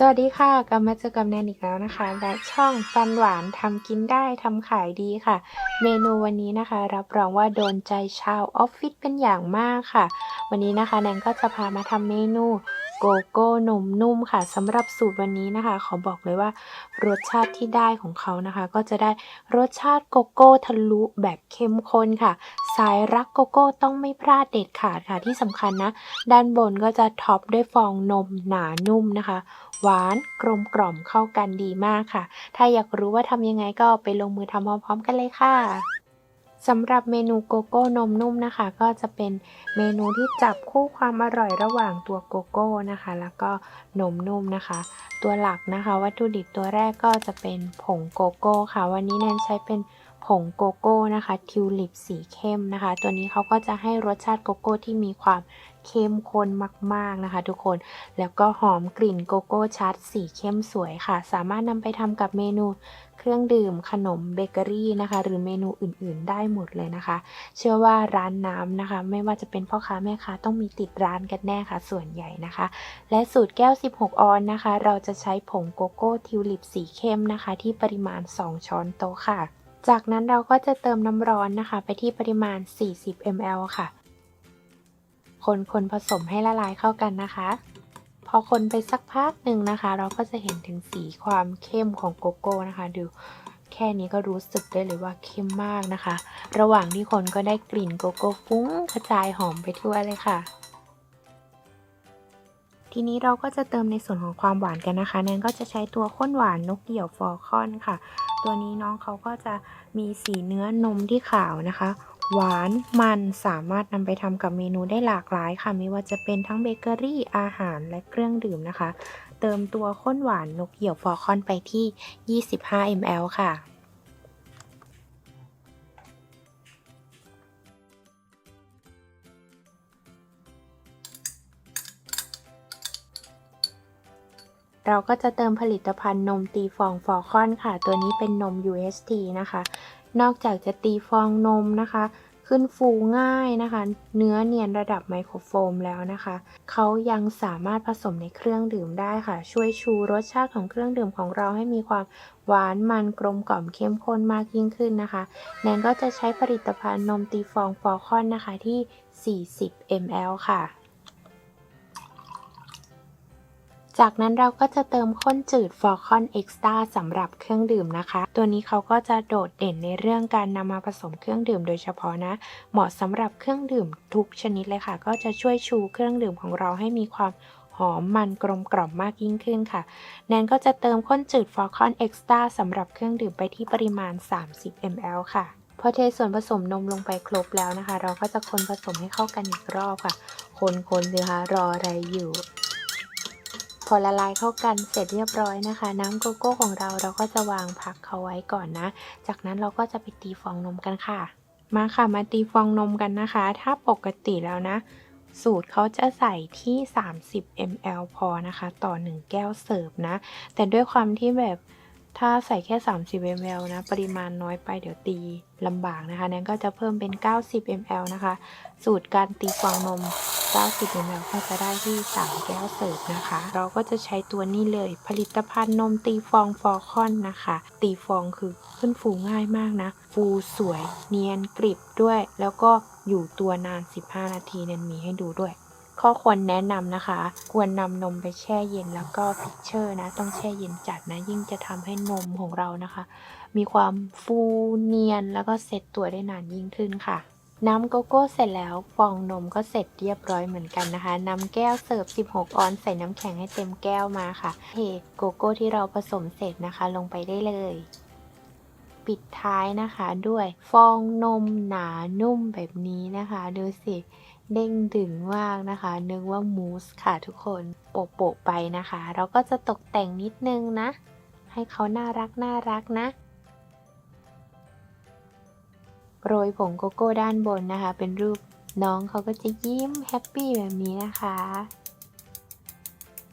สวัสดีค่ะกลับมาเจอกับแนนอีกแล้วนะคะ และช่องฟันหวานทำกินได้ทำขายดีค่ะ เมนูวันนี้นะคะ รับรองว่าโดนใจชาวออฟฟิศเป็นอย่างมากค่ะ วันนี้นะคะแนนก็จะพามาทำเมนู โกโก้นมนุ่มค่ะสำหรับสูตรวันนี้นะคะ ขอบอกเลยว่ารสชาติที่ได้ของเขานะคะ ก็จะได้รสชาติโกโก้ทะลุแบบเข้มข้นค่ะ สายรักโกโก้ต้องไม่พลาดเด็ดขาดค่ะที่สำคัญนะ ด้านบนก็จะท็อปด้วยฟองนมหนานุ่มนะคะ หวานกลมกล่อมเข้ากันดีมากค่ะ ถ้าอยากรู้ว่าทำยังไงก็ไปลงมือทำพร้อมๆกันเลยค่ะ สำหรับเมนูโกโก้นมนุ่มนะคะ ก็จะเป็นเมนูที่จับคู่ความอร่อยระหว่างตัวโกโก้นะคะ แล้วก็นมนุ่มนะคะ ตัวหลักนะคะ วัตถุดิบตัวแรกก็จะเป็นผงโกโก้ค่ะ วันนี้แนนใช้เป็นผงโกโก้นะคะทิวลิปสีเข้มนะคะ ตัวนี้เขาก็จะให้รสชาติโกโก้ที่มีความเข้มข้นมากๆนะคะทุกคน แล้วก็หอมกลิ่นโกโก้ชัด สีเข้มสวยค่ะ สามารถนำไปทำกับเมนูเครื่องดื่มขนมเบเกอรี่นะคะ หรือเมนูอื่นๆ ได้หมดเลยนะคะ เชื่อว่าร้านน้ำนะคะ ไม่ว่าจะเป็นพ่อค้าแม่ค้าต้องมีติดร้านกันแน่ค่ะ ส่วนใหญ่นะคะ และสูตรแก้ว 16 ออนนะคะ เราจะใช้ผงโกโก้ทิวลิปสีเข้มนะคะ ที่ปริมาณ 2 ช้อนโต๊ะค่ะ จากนั้นเราก็จะเติมน้ำร้อนนะคะ ไปที่ปริมาณ 40 ml ค่ะ คนคนผสมให้ละลายเข้ากันนะคะ พอคนไปสักพักหนึ่งนะคะ เราก็จะเห็นถึงสีความเข้มของโกโก้นะคะ ดูแค่นี้ก็รู้สึกได้เลยว่าเข้มมากนะคะ ระหว่างที่คนก็ได้กลิ่นโกโก้ฟุ้งกระจายหอมไปทั่วเลยค่ะ ทีนี้เราก็จะเติมในส่วนของความหวานกันนะคะแนนก็จะใช้ตัวข้นหวานนกเหี่ยวฟอร์คอนค่ะ ตัวนี้น้องเขาก็จะมีสีเนื้อนมที่ขาวนะคะ หวานมันสามารถนำไปทำกับเมนูได้หลากหลายค่ะ ไม่ว่าจะเป็นทั้งเบเกอรี่อาหารและเครื่องดื่มนะคะ เติมตัวข้นหวานนกเหี่ยวฟอร์คอนไปที่ 25 ml ค่ะ เราก็จะเติมผลิตภัณฑ์นมตีฟองฟอคอนค่ะ ตัวนี้เป็นนม UHT นะคะ นอกจากจะตีฟองนมนะคะ ขึ้นฟูง่ายนะคะ เนื้อเนียนระดับไมโครโฟมแล้วนะคะ เขายังสามารถผสมในเครื่องดื่มได้ค่ะ ช่วยชูรสชาติของเครื่องดื่มของเราให้มีความหวานมันกลมกล่อมเข้มข้นมากยิ่งขึ้นนะคะ แนนก็จะใช้ผลิตภัณฑ์นมตีฟองฟอคอนนะคะที่ 40 ml ค่ะ จากนั้นเราก็จะเติมข้นจืดฟอร์คอนเอ็กซ์ตาสำหรับเครื่องดื่มนะคะ ตัวนี้เขาก็จะโดดเด่นในเรื่องการนำมาผสมเครื่องดื่มโดยเฉพาะนะ เหมาะสำหรับเครื่องดื่มทุกชนิดเลยค่ะ ก็จะช่วยชูเครื่องดื่มของเราให้มีความหอมมันกลมกล่อมมากยิ่งขึ้นค่ะ แนนก็จะเติมข้นจืดฟอร์คอนเอ็กซ์ตาสำหรับเครื่องดื่มไปที่ปริมาณ 30 ml ค่ะพอเทส่วนผสมนมลงไปครบแล้วนะคะ เราก็จะคนผสมให้เข้ากันอีกรอบค่ะ คนๆเลยค่ะรออะไรอยู่ พอละลายเข้ากันเสร็จเรียบร้อยนะคะ น้ำโกโก้ของเราเราก็จะวางพักเขาไว้ก่อนนะ จากนั้นเราก็จะไปตีฟองนมกันค่ะ มาค่ะมาตีฟองนมกันนะคะ ถ้าปกติแล้วนะ สูตรเขาจะใส่ที่ 30 ml พอนะคะ ต่อ 1 แก้วเสิร์ฟนะ แต่ด้วยความที่แบบถ้าใส่แค่ 30 ml นะ ปริมาณน้อยไปเดี๋ยวตีลำบากนะคะ นั้นก็จะเพิ่มเป็น 90 ml นะคะ สูตรการตีฟองนม 90 ml ก็จะได้ที่ 3 แก้วเสิร์ฟนะคะ เราก็จะใช้ตัวนี้เลยผลิตภัณฑ์นมตีฟองฟอคอนนะคะ ตีฟองคือขึ้นฟูง่ายมากนะ ฟูสวยเนียนกริบด้วย แล้วก็อยู่ตัวนาน 15 นาทีนี่ยมีให้ดูด้วยข้อควรแนะนำนะคะ ควรนำนมไปแช่เย็นแล้วก็ฟิกเชอร์นะ ต้องแช่เย็นจัดนะ ยิ่งจะทำให้นมของเรานะคะ มีความฟูเนียนแล้วก็เซ็ตตัวได้นานยิ่งขึ้นค่ะ น้ำโกโก้เสร็จแล้วฟองนมก็เสร็จเรียบร้อยเหมือนกันนะคะนำแก้วเสิร์ฟ 16 ออนใส่น้ำแข็งให้เต็มแก้วมาค่ะเทโกโก้ที่เราผสมเสร็จนะคะ ลงไปได้เลย ปิดท้ายนะคะด้วยฟองนมหนานุ่มแบบนี้นะคะ ดูสิ เด้งดึงมากนะคะ นึกว่ามูสค่ะทุกคนโปะๆไปนะคะ เราก็จะตกแต่งนิดนึงนะ ให้เขาน่ารักน่ารักนะ โรยผงโกโก้ด้านบนนะคะ เป็นรูปน้องเขาก็จะยิ้มแฮปปี้แบบนี้นะคะ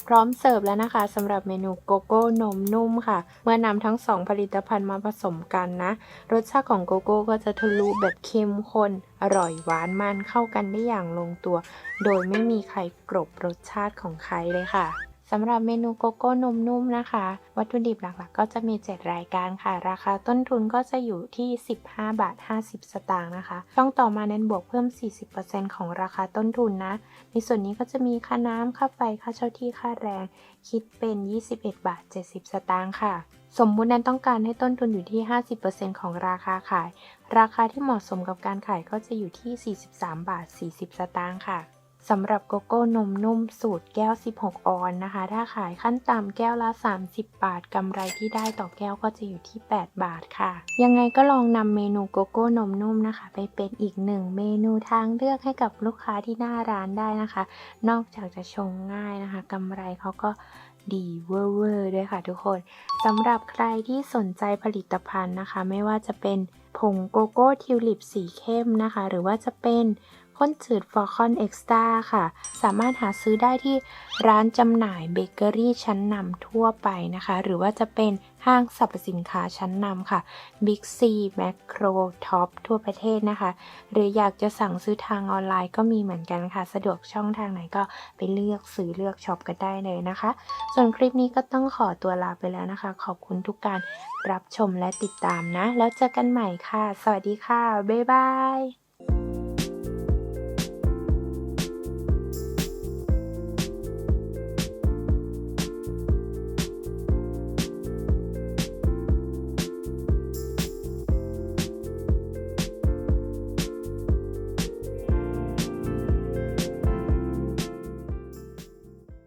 พร้อมเสิร์ฟแล้วนะคะสำหรับเมนูโกโก้นมนุ่มค่ะ เมื่อนำทั้งสองผลิตภัณฑ์มาผสมกันนะ รสชาติของโกโก้ก็จะทะลุแบบเข้มข้น อร่อยหวานมันเข้ากันได้อย่างลงตัว โดยไม่มีใครกรบรสชาติของใครเลยค่ะ สำหรับเมนูโกโก้นมนุ่มนะคะ วัตถุดิบหลักๆ ก็จะมี 7 รายการค่ะ ราคาต้นทุนก็จะอยู่ที่ 15 บาท 50 สตางค์นะคะ ช่องต่อมาเน้นบวกเพิ่ม 40%ของราคาต้นทุนนะ ในส่วนนี้ก็จะมีค่าน้ำค่าไฟค่าเช่าที่ค่าแรง คิดเป็น 21 บาท 70 สตางค์ค่ะ สมมุตินั้นต้องการให้ต้นทุนอยู่ที่ 50%ของราคาขาย ราคาที่เหมาะสมกับการขายก็จะอยู่ที่ 43 บาท 40 สตางค์ค่ะ สำหรับโกโก้นมนุ่มสูตรแก้ว 16 ออนซ์นะคะ ถ้าขายขั้นต่ำแก้วละ 30 บาท กำไรที่ได้ต่อแก้วก็จะอยู่ที่ 8 บาทค่ะ ยังไงก็ลองนำเมนูโกโก้นมนุ่มนะคะ ไปเป็นอีกหนึ่งเมนูทางเลือกให้กับลูกค้าที่หน้าร้านได้นะคะ นอกจากจะชงง่ายนะคะกำไรเขาก็ดีเวอร์ด้วยค่ะทุกคนสำหรับใครที่สนใจผลิตภัณฑ์นะคะ ไม่ว่าจะเป็นผงโกโก้ทิวลิปสีเข้มนะคะ หรือว่าจะเป็น ข้นจืดฟอร์คอนเอ็กซ์ตาค่ะ สามารถหาซื้อได้ที่ร้านจำหน่ายเบเกอรี่ชั้นนำทั่วไปนะคะ หรือว่าจะเป็นห้างสรรพสินค้าชั้นนำค่ะ Big C Macro Top ทั่วประเทศนะคะ หรืออยากจะสั่งซื้อทางออนไลน์ก็มีเหมือนกันค่ะ สะดวกช่องทางไหนก็ไปเลือกซื้อเลือกช็อปกันได้เลยนะคะ ส่วนคลิปนี้ก็ต้องขอตัวลาไปแล้วนะคะ ขอบคุณทุกการรับชมและติดตามนะ แล้วเจอกันใหม่ค่ะ สวัสดีค่ะ บ๊ายบาย